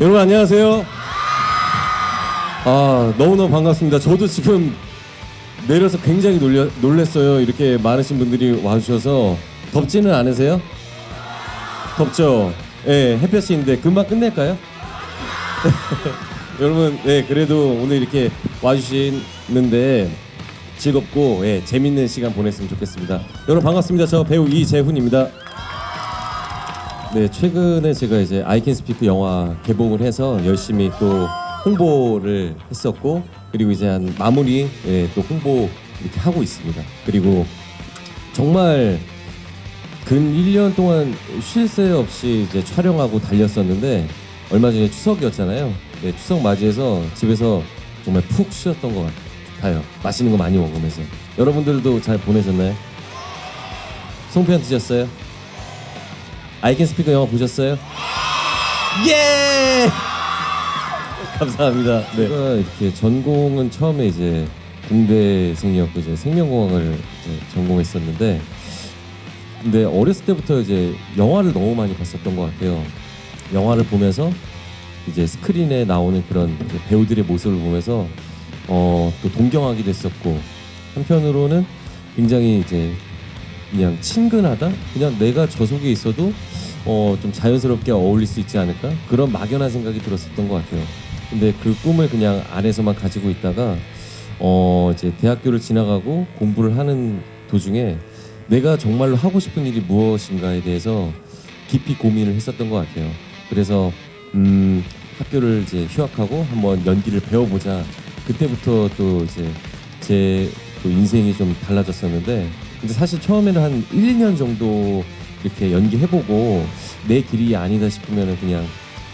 여러분 안녕하세요. 아 너무너무 반갑습니다. 저도 지금 내려서 굉장히 놀려, 놀랬어요. 이렇게 많으신 분들이 와주셔서 덥지는 않으세요? 덥죠? 예, 네, 햇볕인데 금방 끝낼까요? 여러분, 네, 그래도 오늘 이렇게 와주시는데 즐겁고 예, 재밌는 시간 보냈으면 좋겠습니다. 여러분 반갑습니다. 저 배우 이재훈입니다. 네, 최근에 제가 이제 아이캔 스피크 영화 개봉을 해서 열심히 또 홍보를 했었고 그리고 이제 한 마무리 예, 또 홍보 이렇게 하고 있습니다. 그리고 정말 근 1년 동안 쉴 새 없이 이제 촬영하고 달렸었는데 얼마 전에 추석이었잖아요. 네, 추석 맞이해서 집에서 정말 푹 쉬었던 것 같아요. 맛있는 거 많이 먹으면서. 여러분들도 잘 보내셨나요? 송편 드셨어요? 아이캔 스피커 영화 보셨어요? 예! 감사합니다. 네. 제가 이렇게 전공은 처음에 이제 공대생이었고 이제 생명공학을 이제 전공했었는데 근데 어렸을 때부터 이제 영화를 너무 많이 봤었던 것 같아요. 영화를 보면서 이제 스크린에 나오는 그런 배우들의 모습을 보면서 어, 또 동경하기도 했었고 한편으로는 굉장히 이제 그냥 친근하다? 그냥 내가 저 속에 있어도 어, 좀 자연스럽게 어울릴 수 있지 않을까? 그런 막연한 생각이 들었었던 것 같아요. 근데 그 꿈을 그냥 안에서만 가지고 있다가 어, 이제 대학교를 지나가고 공부를 하는 도중에 내가 정말로 하고 싶은 일이 무엇인가에 대해서 깊이 고민을 했었던 것 같아요. 그래서 음, 학교를 이제 휴학하고 한번 연기를 배워보자. 그때부터 또 이제 제 또 인생이 좀 달라졌었는데 근데 사실 처음에는 한 1, 2년 정도 이렇게 연기해보고 내 길이 아니다 싶으면 그냥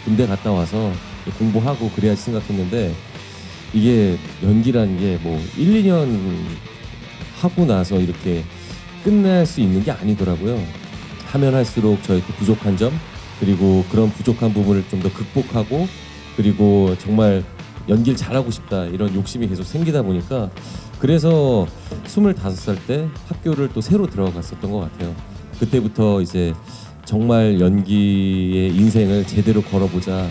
군대 갔다 와서 공부하고 그래야지 생각했는데 이게 연기라는 게 뭐 1, 2년 하고 나서 이렇게 끝날 수 있는 게 아니더라고요. 하면 할수록 저의 그 부족한 점 그리고 그런 부족한 부분을 좀 더 극복하고 그리고 정말 연기를 잘하고 싶다 이런 욕심이 계속 생기다 보니까 그래서 25살 때 학교를 또 새로 들어갔었던 것 같아요. 그때부터 이제 정말 연기의 인생을 제대로 걸어보자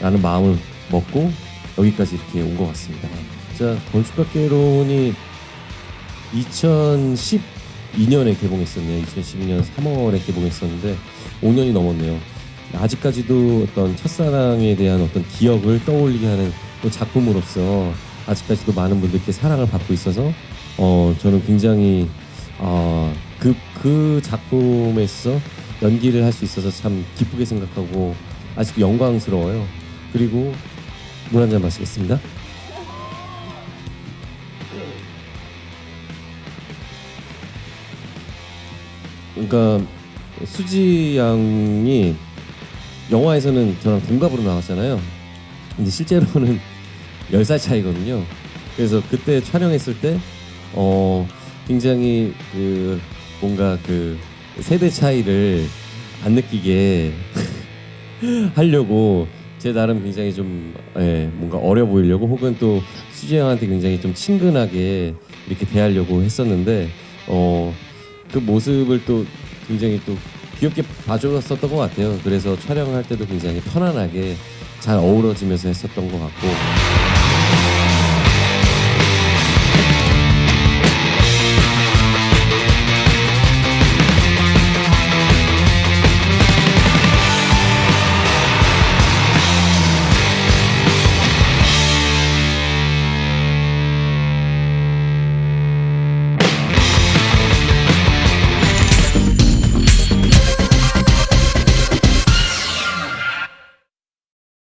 라는 마음을 먹고 여기까지 이렇게 온 것 같습니다. 자, 건축학개론이 2012년에 개봉했었네요. 2012년 3월에 개봉했었는데 5년이 넘었네요. 아직까지도 어떤 첫사랑에 대한 어떤 기억을 떠올리게 하는 또 작품으로서 아직까지도 많은 분들께 사랑을 받고 있어서 어 저는 굉장히 어 그 그 작품에서 연기를 할 수 있어서 참 기쁘게 생각하고 아직도 영광스러워요. 그리고 물 한 잔 마시겠습니다. 그러니까 수지 양이 영화에서는 저랑 동갑으로 나왔잖아요. 근데 실제로는 10살 차이거든요. 그래서 그때 촬영했을 때, 어, 굉장히 그, 뭔가 그 세대 차이를 안 느끼게 하려고 제 나름 굉장히 좀, 예, 뭔가 어려 보이려고 혹은 또 수지 형한테 굉장히 좀 친근하게 이렇게 대하려고 했었는데, 어, 그 모습을 또 굉장히 또 귀엽게 봐줬었던 것 같아요. 그래서 촬영할 때도 굉장히 편안하게 잘 어우러지면서 했었던 것 같고